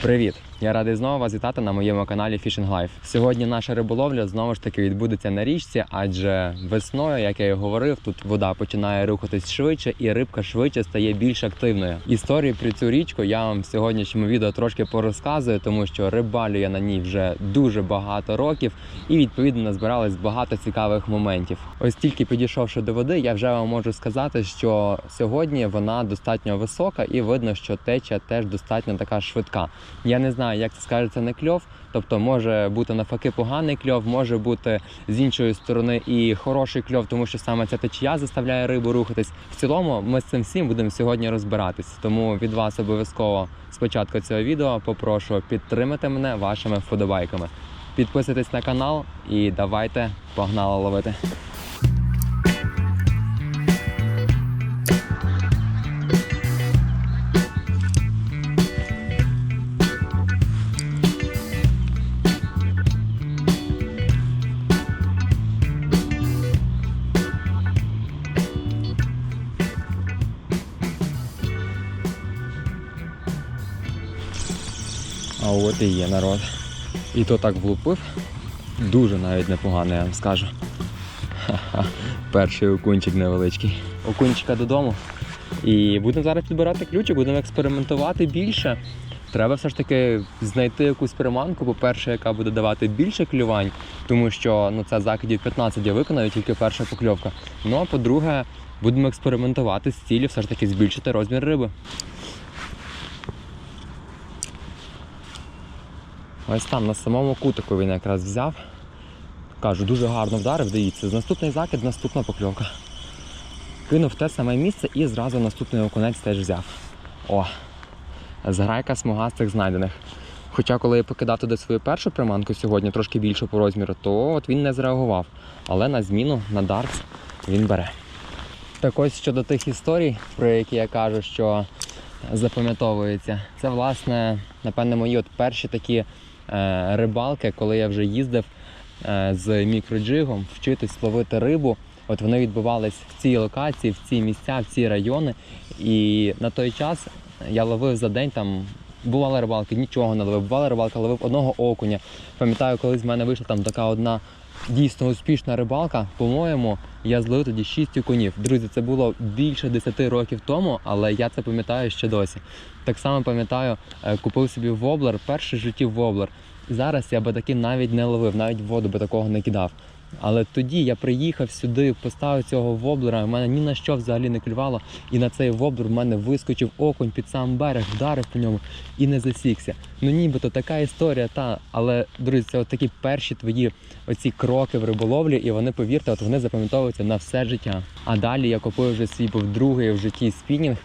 Привіт! Я радий знову вас вітати на моєму каналі Fishing Life. Сьогодні наша риболовля знову ж таки відбудеться на річці, адже весною, як я і говорив, тут вода починає рухатись швидше і рибка швидше стає більш активною. Історії про цю річку я вам в сьогоднішньому відео трошки порозказую, тому що рибалю я на ній вже дуже багато років і відповідно назбиралось багато цікавих моментів. Ось тільки підійшовши до води, я вже вам можу сказати, що сьогодні вона достатньо висока, і видно, що течія теж достатньо така швидка. Я не знаю, як це скажеться не кльов. Тобто може бути навпаки поганий кльов, може бути з іншої сторони і хороший кльов, тому що саме ця течія заставляє рибу рухатись. В цілому ми з цим всім будемо сьогодні розбиратись. Тому від вас обов'язково спочатку цього відео попрошу підтримати мене вашими вподобайками. Підписуйтесь на канал і давайте погнали ловити. От і є народ. І то так влупив. Дуже навіть непогано, я вам скажу. Ха-ха. Перший окунчик невеличкий. Окунчика додому. І будемо зараз підбирати ключик, будемо експериментувати більше. Треба все ж таки знайти якусь приманку, по-перше, яка буде давати більше клювань, тому що ну, це закидів 15 я виконаю, тільки перша покльовка. Ну а по-друге, будемо експериментувати з цілі все ж таки збільшити розмір риби. Ось там на самому кутику він якраз взяв. Кажу, дуже гарно вдарив, дивіться. Наступний закид, наступна покльовка. Кинув те саме місце і зразу наступний окунець теж взяв. О! Зграйка смугастих знайдених. Хоча, коли я покидав туди свою першу приманку сьогодні, трошки більшу по розміру, то от він не зреагував. Але на зміну, на дартс він бере. Так ось щодо тих історій, про які я кажу, що запам'ятовуються, це власне, напевне, мої от перші такі рибалки, коли я вже їздив е, з мікроджигом вчитись ловити рибу. От вони відбувались в цій локації, в ці місця, в ці райони. І на той час я ловив за день там. Бували рибалки, нічого не ловив. Бувала рибалка, ловив одного окуня. Пам'ятаю, колись в мене вийшла там така одна дійсно успішна рибалка. По-моєму, я зловив тоді 6 окунів. Друзі, це було більше 10 років тому, але я це пам'ятаю ще досі. Так само пам'ятаю, е, купив собі воблер, перший в житті воблер. Зараз я би таки навіть не ловив, навіть воду би такого не кидав. Але тоді я приїхав сюди, поставив цього воблера, в мене ні на що взагалі не клювало. І на цей воблер в мене вискочив окунь під сам берег, вдарив по ньому і не засікся. Ну нібито така історія, та але друзі, це такі перші твої оці кроки в риболовлі, і вони, повірте, от вони запам'ятовуються на все життя. А далі я купив вже свій був другий в житті спінінг.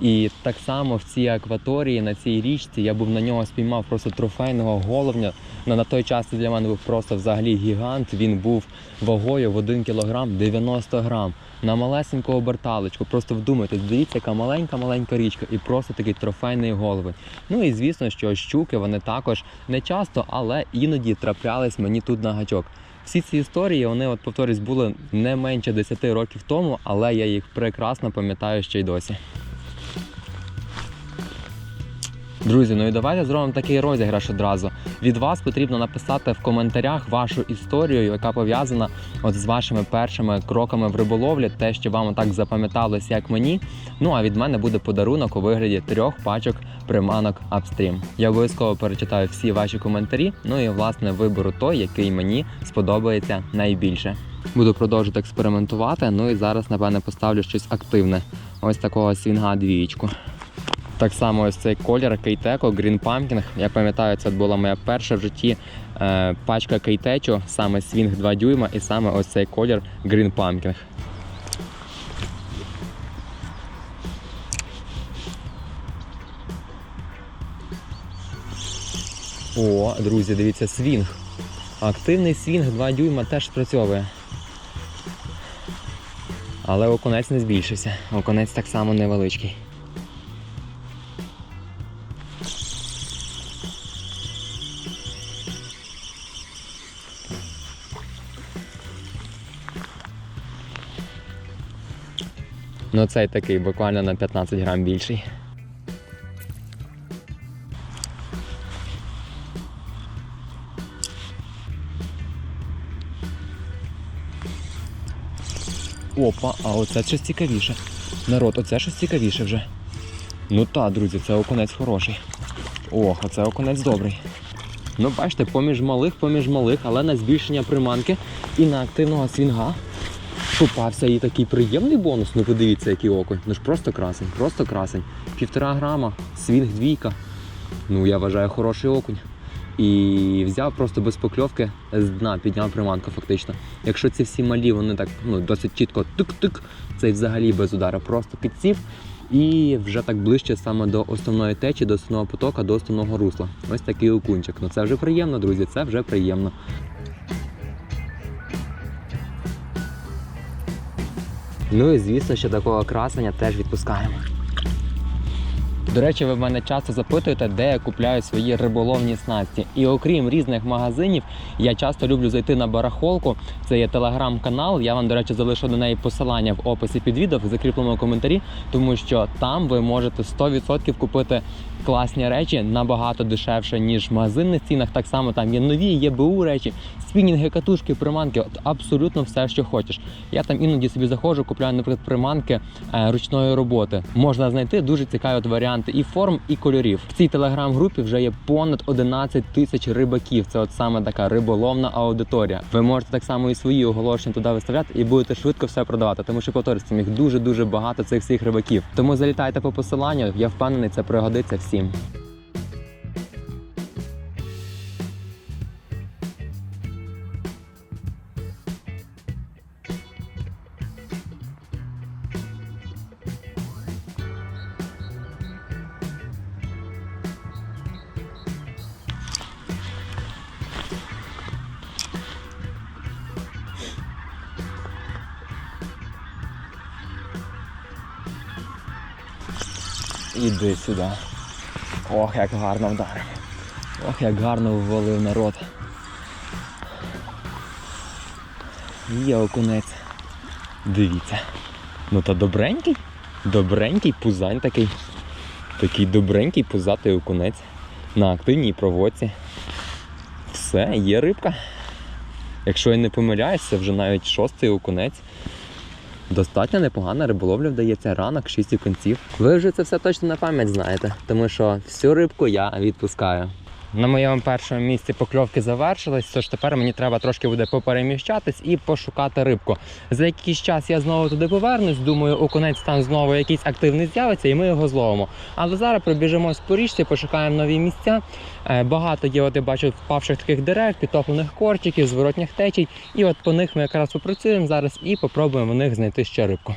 І так само в цій акваторії, на цій річці, я був на нього спіймав просто трофейного головня. На той час для мене був просто взагалі гігант. Він був вагою в 1 кг 90 грам. На малесеньку оберталочку. Просто вдумайтесь, дивіться, яка маленька-маленька річка, і просто такий трофейний голови. Ну і звісно, що щуки вони також не часто, але іноді траплялись мені тут на гачок. Всі ці історії, вони, от повторюсь, були не менше 10 років тому, але я їх прекрасно пам'ятаю ще й досі. Друзі, ну і давайте зробимо такий розіграш одразу. Від вас потрібно написати в коментарях вашу історію, яка пов'язана от з вашими першими кроками в риболовлі, те, що вам так запам'яталось, як мені. Ну а від мене буде подарунок у вигляді трьох пачок приманок Upstream. Я обов'язково перечитаю всі ваші коментарі. Ну і власне виберу той, який мені сподобається найбільше. Буду продовжувати експериментувати. Ну і зараз, напевне, поставлю щось активне. Ось такого свінга двієчку. Так само ось цей колір Кейтеко Green Pumpkin. Я пам'ятаю, це була моя перша в житті е, пачка Кейтечу, саме свінг 2 дюйма і саме ось цей колір Green Pumpkin. О, друзі, дивіться, свінг. Активний свінг 2 дюйма теж спрацьовує. Але окунець не збільшився. Окунець так само невеличкий. Ну цей такий, буквально на 15 грам більший. Опа, а оце щось цікавіше. Народ, оце щось цікавіше вже. Ну та, друзі, це окунець хороший. Ох, оце окунець добрий. Ну, бачите, поміж малих, поміж малих, але на збільшення приманки і на активного свінга попався і такий приємний бонус. Ну подивіться, який окунь. Ну ж просто красень, просто красень. Півтора грама, свінг двійка. Ну, я вважаю, хороший окунь. І взяв просто без покльовки з дна, підняв приманку фактично. Якщо ці всі малі, вони так ну, досить чітко тик-тик, цей взагалі без удара просто підсів і вже так ближче саме до основної течі, до основного потока, до основного русла. Ось такий окунчик. Ну це вже приємно, друзі, це вже приємно. Ну і звісно, що такого красення теж відпускаємо. До речі, ви мене часто запитуєте, де я купляю свої риболовні снасті. І окрім різних магазинів, я часто люблю зайти на барахолку. Це є телеграм-канал. Я вам, до речі, залишу до неї посилання в описі під відео в закріпленому коментарі, тому що там ви можете 100% купити класні речі набагато дешевше, ніж в магазинних цінах. Так само там є нові, є БУ речі, спінінги, катушки, приманки, от абсолютно все, що хочеш. Я там іноді собі заходжу, купляю, наприклад, приманки е, ручної роботи. Можна знайти дуже цікаві от варіанти і форм, і кольорів. В цій телеграм-групі вже є понад 11 тисяч рибаків. Це от саме така риболовна аудиторія. Ви можете так само і свої оголошення туди виставляти і будете швидко все продавати. Тому що повторюсь, їх дуже дуже багато цих всіх рибаків. Тому залітайте по посиланню. Я впевнений, це пригодиться всім. Іди сюди. Ох, як гарно вдарив. Ох, як гарно ввалив народ. Є окунець. Дивіться. Ну то добренький. Добренький пузань такий. Такий добренький пузатий окунець. На активній проводці. Все, є рибка. Якщо я не помиляюсь, це вже навіть шостий окунець. Достатньо непогана риболовля вдається ранок, 6 кінців. Ви вже це все точно на пам'ять знаєте, тому що всю рибку я відпускаю. На моєму першому місці покльовки завершились, тож тепер мені треба трошки буде попереміщатись і пошукати рибку. За якийсь час я знову туди повернусь. Думаю, окунець там знову якийсь активний з'явиться, і ми його зловимо. Але зараз пробіжимось по річці, пошукаємо нові місця. Е, Багато є, от я бачу, впавших таких дерев, підтоплених корчиків, зворотніх течій. І от по них ми якраз попрацюємо зараз і попробуємо в них знайти ще рибку.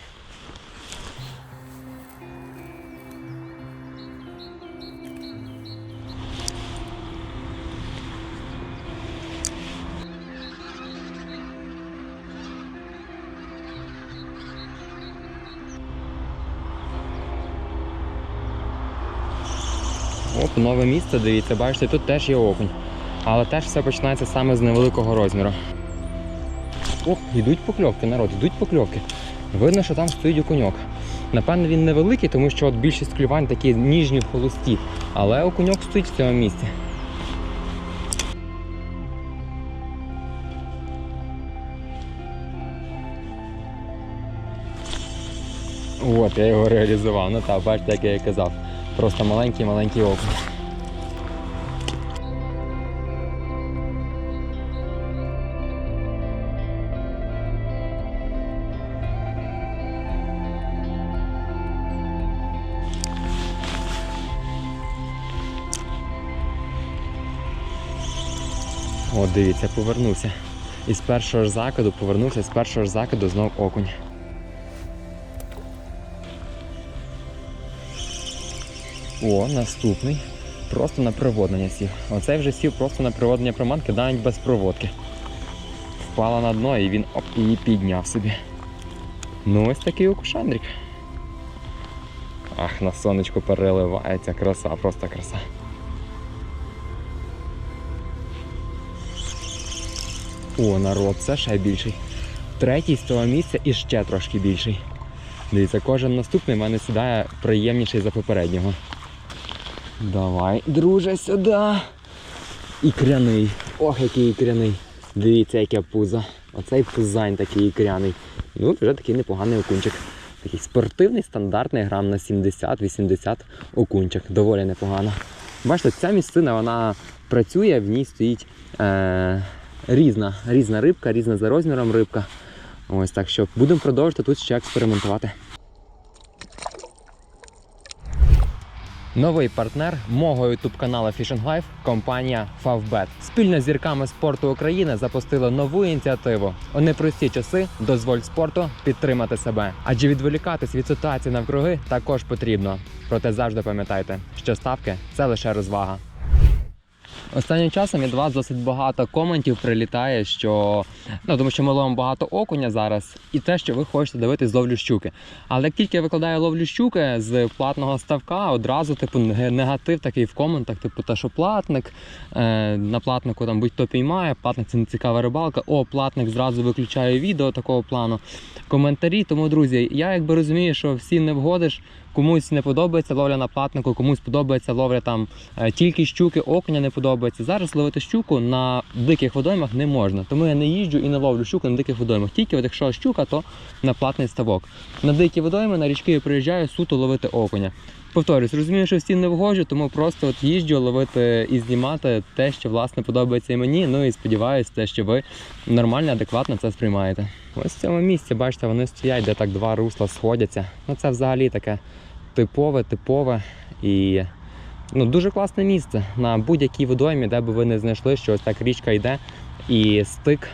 Оп, нове місце, дивіться, бачите, тут теж є окунь. Але теж все починається саме з невеликого розміру. Ох, йдуть покльовки, народ, йдуть покльовки. Видно, що там стоїть окуньок. Напевно, він невеликий, тому що от більшість клювань такі ніжні, холості. Але окуньок стоїть в цьому місці. От, я його реалізував. Ну так, бачите, як я і казав. Просто маленький-маленький окунь. О, дивіться, повернувся. І з першого ж закиду повернувся, з першого ж закиду знов окунь. О, наступний. Просто на приводнення сів. Оцей вже сів просто на приводнення приманки, навіть без проводки. Впала на дно і він оп, і підняв собі. Ну ось такий окушандрик. Ах, на сонечку переливається, краса, просто краса. О, народ, це ще більший. Третій з того місця і ще трошки більший. Дивіться, кожен наступний в мене сідає приємніший за попереднього. Давай, друже, сюди. Ікряний. Ох, який ікряний. Дивіться, яке пузо. Оцей пузань такий ікряний. Ну, вже такий непоганий окунчик. Такий спортивний, стандартний грам на 70-80 окунчик. Доволі непогано. Бачите, ця місцина вона працює, в ній стоїть е, різна, різна рибка, різна за розміром рибка. Ось так що будемо продовжувати тут ще експериментувати. Новий партнер мого ютуб каналу Fishing Life – компанія Favbet. Спільно з зірками спорту України запустила нову ініціативу. У непрості часи дозволь спорту підтримати себе. Адже відволікатись від ситуації навкруги також потрібно. Проте завжди пам'ятайте, що ставки це лише розвага. Останнім часом від вас досить багато коментів прилітає, що ну тому що ми ловимо багато окуня зараз, і те, що ви хочете дивитись ловлю щуки. Але як тільки я викладаю ловлю щуки з платного ставка, одразу типу негатив такий в коментах, типу, те, що платник е, на платнику там будь-то піймає, платник це не цікава рибалка. О, платник зразу виключає відео такого плану. Коментарі. Тому, друзі, я якби розумію, що всім не вгодиш. Комусь не подобається ловля на платнику, комусь подобається ловля там е, тільки щуки, окуня не подобається. Зараз ловити щуку на диких водоймах не можна. Тому я не їжджу і не ловлю щуку на диких водоймах. Тільки от якщо щука, то на платний ставок. На дикі водойми на річки я приїжджаю суто ловити окуня. Повторюсь, розумію, що всім не вгоджу, тому просто от їжджу ловити і знімати те, що власне подобається і мені. Ну і сподіваюся, те, що ви нормально, адекватно це сприймаєте. Ось в цьому місці, бачите, вони стоять, де так два русла сходяться. Ну це взагалі таке типове, типове і ну, дуже класне місце на будь-якій водоймі, де би ви не знайшли, що ось так річка йде і стик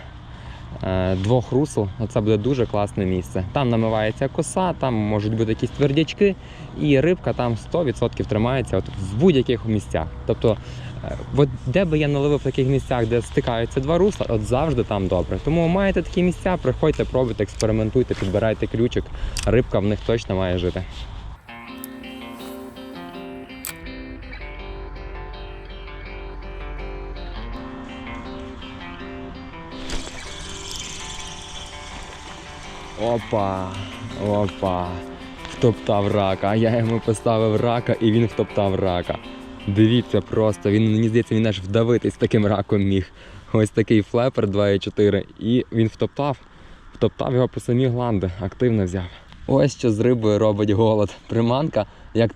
двох русел. Це буде дуже класне місце. Там намивається коса, там можуть бути якісь твердячки, і рибка там 100% тримається от в будь-яких місцях. Тобто, е, от де би я не ловив в таких місцях, де стикаються два русла, от завжди там добре. Тому маєте такі місця, приходьте, пробуйте, експериментуйте, підбирайте ключик. Рибка в них точно має жити. Опа, опа. Втоптав рака. Я йому поставив рака і він втоптав рака. Дивіться просто, він мені здається, він аж вдавитись таким раком міг. Ось такий флепер 2,4. І він втоптав, втоптав його по самі гланди, активно взяв. Ось що з рибою робить голод. Приманка, як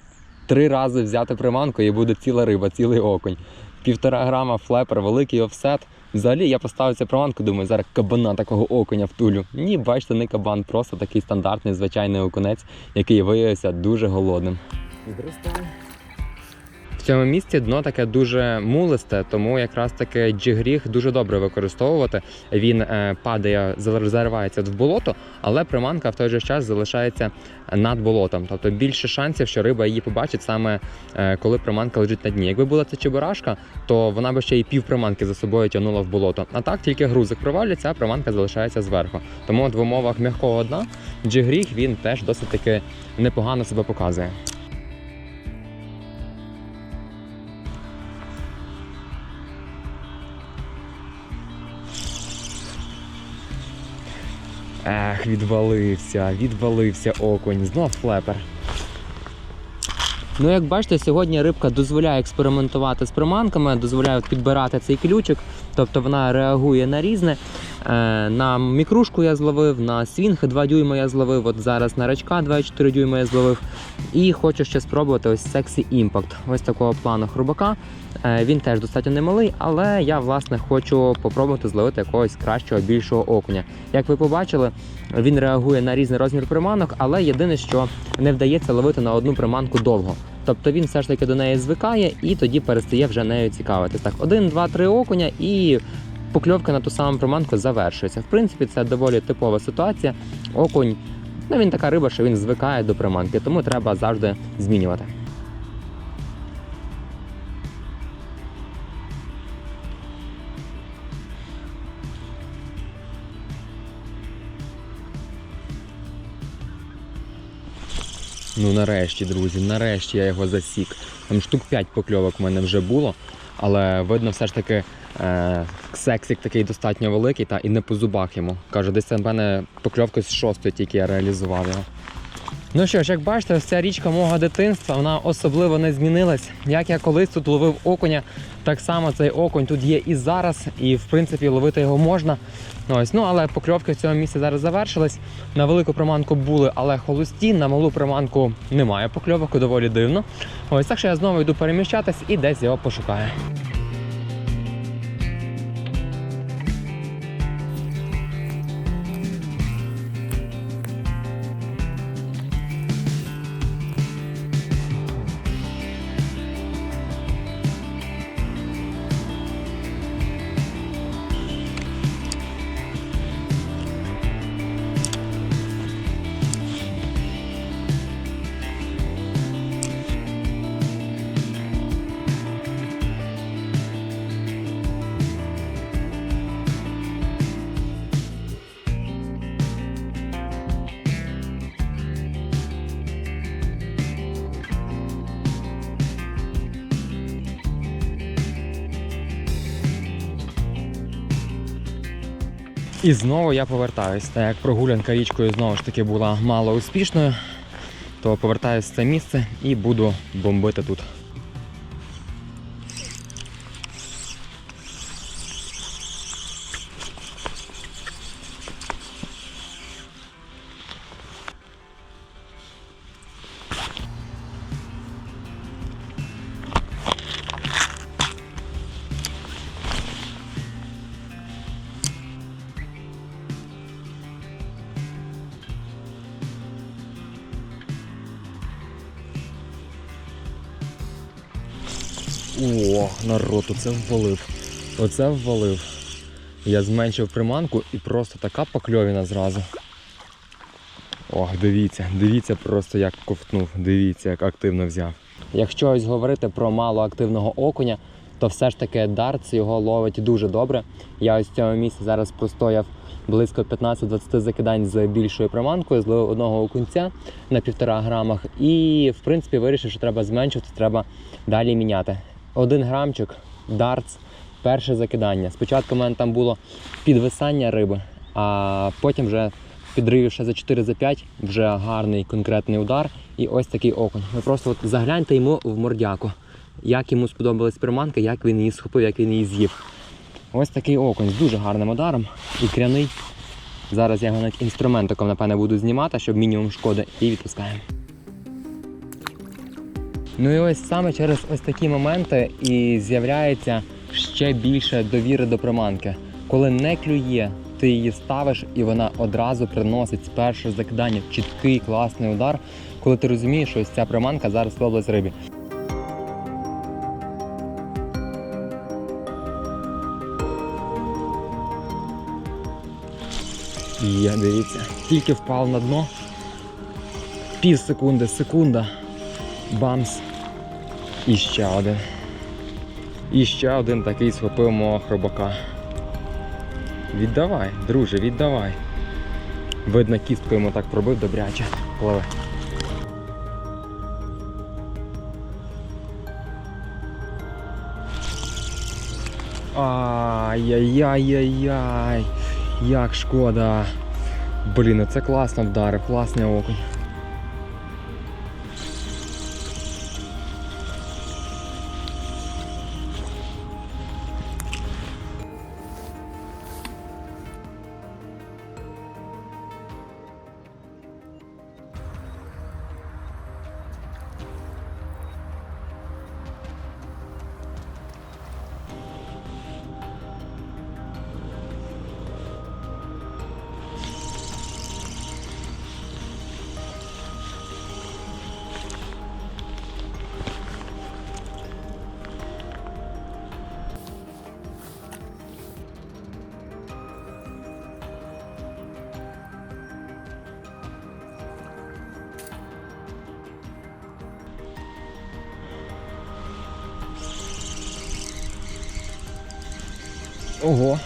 три рази взяти приманку і буде ціла риба, цілий окунь. Півтора грама флепер, великий офсет. Взагалі я поставив цю приманку, думаю, зараз кабана такого окуня втулю. Ні, бачите, не кабан, просто такий стандартний звичайний окунець, який виявився дуже голодним. В цьому місці дно таке дуже мулисте, тому якраз таки джигріг дуже добре використовувати. Він е, падає, заривається в болото, але приманка в той же час залишається над болотом. Тобто більше шансів, що риба її побачить саме е, коли приманка лежить на дні. Якби була це чебурашка, то вона би ще й пів приманки за собою тягнула в болото. А так тільки грузик провалюється, а приманка залишається зверху. Тому в умовах м'якого дна джигріг він теж досить таки непогано себе показує. Ех, відвалився, відвалився окунь. Знов флепер. Ну, як бачите, сьогодні рибка дозволяє експериментувати з приманками, дозволяє підбирати цей ключик, тобто вона реагує на різне. Е, на мікрушку я зловив, на свінг 2 дюйма я зловив, от зараз на рачка 2,4 дюйма я зловив. І хочу ще спробувати ось Sexy Impact. Ось такого плану хрубака. Е, він теж достатньо немалий, але я власне хочу попробувати зловити якогось кращого, більшого окуня. Як ви побачили, він реагує на різний розмір приманок, але єдине, що не вдається ловити на одну приманку довго. Тобто він все ж таки до неї звикає і тоді перестає вже нею цікавитись. Так, один, два, три окуня і покльовка на ту саму приманку завершується. В принципі, це доволі типова ситуація. Окунь, ну він така риба, що він звикає до приманки, тому треба завжди змінювати. Ну нарешті, друзі, нарешті я його засік. Там штук 5 покльовок в мене вже було, але видно, все ж таки сексик такий достатньо великий та і не по зубах йому. Кажу, десь в мене покльовка з шостої тільки я реалізував його. Ну що ж, як бачите, ця річка мого дитинства, вона особливо не змінилась. Як я колись тут ловив окуня, так само цей окунь тут є і зараз, і в принципі ловити його можна. Ось, ну але покльовки в цьому місці зараз завершились. На велику приманку були, але холості, на малу приманку немає покльовок, доволі дивно. Ось так що я знову йду переміщатись і десь його пошукаю. І знову я повертаюсь. Так як прогулянка річкою знову ж таки була мало успішною, то повертаюсь в це місце і буду бомбити тут. О, народ, оце ввалив. Оце ввалив. Я зменшив приманку і просто така покльовіна зразу. Ох, дивіться, дивіться просто як ковтнув, дивіться, як активно взяв. Якщо ось говорити про малоактивного окуня, то все ж таки дартс його ловить дуже добре. Я ось в цьому місці зараз простояв близько 15-20 закидань з більшою приманкою, зловив одного окунця на півтора грамах. І в принципі вирішив, що треба зменшувати, треба далі міняти. Один грамчик, дартс, перше закидання. Спочатку в мене там було підвисання риби, а потім вже підривів ще за 4 за 5, вже гарний конкретний удар. І ось такий окунь. Ви просто от загляньте йому в мордяку, як йому сподобалась приманка, як він її схопив, як він її з'їв. Ось такий окунь з дуже гарним ударом, ікряний. Зараз я його навіть інструментиком, напевне, буду знімати, щоб мінімум шкоди, і відпускаємо. Ну і ось саме через ось такі моменти і з'являється ще більше довіри до приманки. Коли не клює, ти її ставиш і вона одразу приносить з першого закидання чіткий класний удар, коли ти розумієш, що ось ця приманка зараз ловилась рибі. Є, дивіться, тільки впав на дно. Пів секунди, секунда. Бамс. І ще один. І ще один такий схопив мого хробака. Віддавай, друже, віддавай. Видно, кістку йому так пробив добряче. Пливе. Ай-яй-яй-яй-яй. Як шкода. Блін, це класно вдарив, класний окунь. Ого.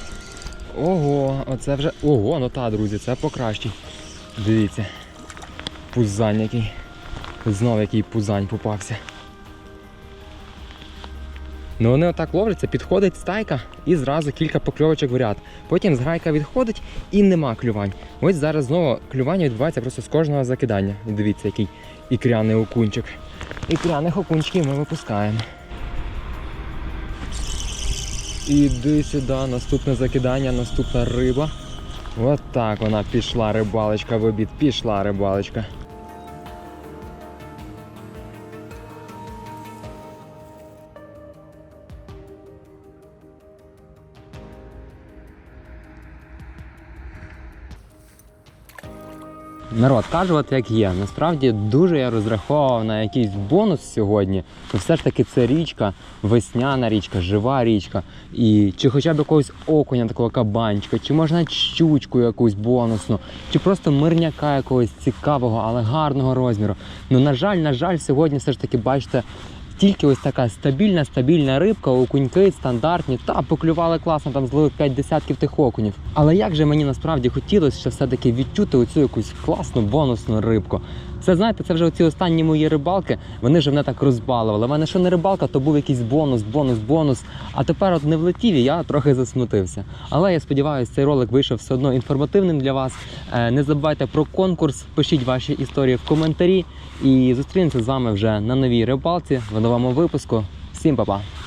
Ого, оце вже. Ого, ну та, друзі, це покращий. Дивіться. Пузань який. Знов який пузань попався. Ну вони отак ловляться, підходить стайка і зразу кілька покльовочок в ряд. Потім зграйка відходить і нема клювань. Ось зараз знову клювання відбувається просто з кожного закидання. Дивіться, який ікряний окунчик. Ікряних окунчиків ми випускаємо. Іди сюди, наступне закидання, наступна риба. От так вона пішла рибалочка в обід, пішла рибалочка. Народ, кажу, от як є. Насправді дуже я розраховував на якийсь бонус сьогодні. То все ж таки це річка, весняна річка, жива річка. І чи хоча б якогось окуня, такого кабанчика, чи можна щучку якусь бонусну, чи просто мирняка якогось цікавого, але гарного розміру. Ну, на жаль, на жаль, сьогодні все ж таки бачите. Тільки ось така стабільна, стабільна рибка, окуньки стандартні. Та поклювали класно, там злили 5 десятків тих окунів. Але як же мені насправді хотілося все-таки відчути оцю якусь класну бонусну рибку. Це знаєте, це вже оці останні мої рибалки, вони ж мене так розбалували. У мене що не рибалка, то був якийсь бонус, бонус, бонус. А тепер от не влетів і я трохи засмутився. Але я сподіваюся, цей ролик вийшов все одно інформативним для вас. Е, Не забувайте про конкурс, пишіть ваші історії в коментарі. І зустрінемося з вами вже на новій рибалці в новому випуску. Всім па-па!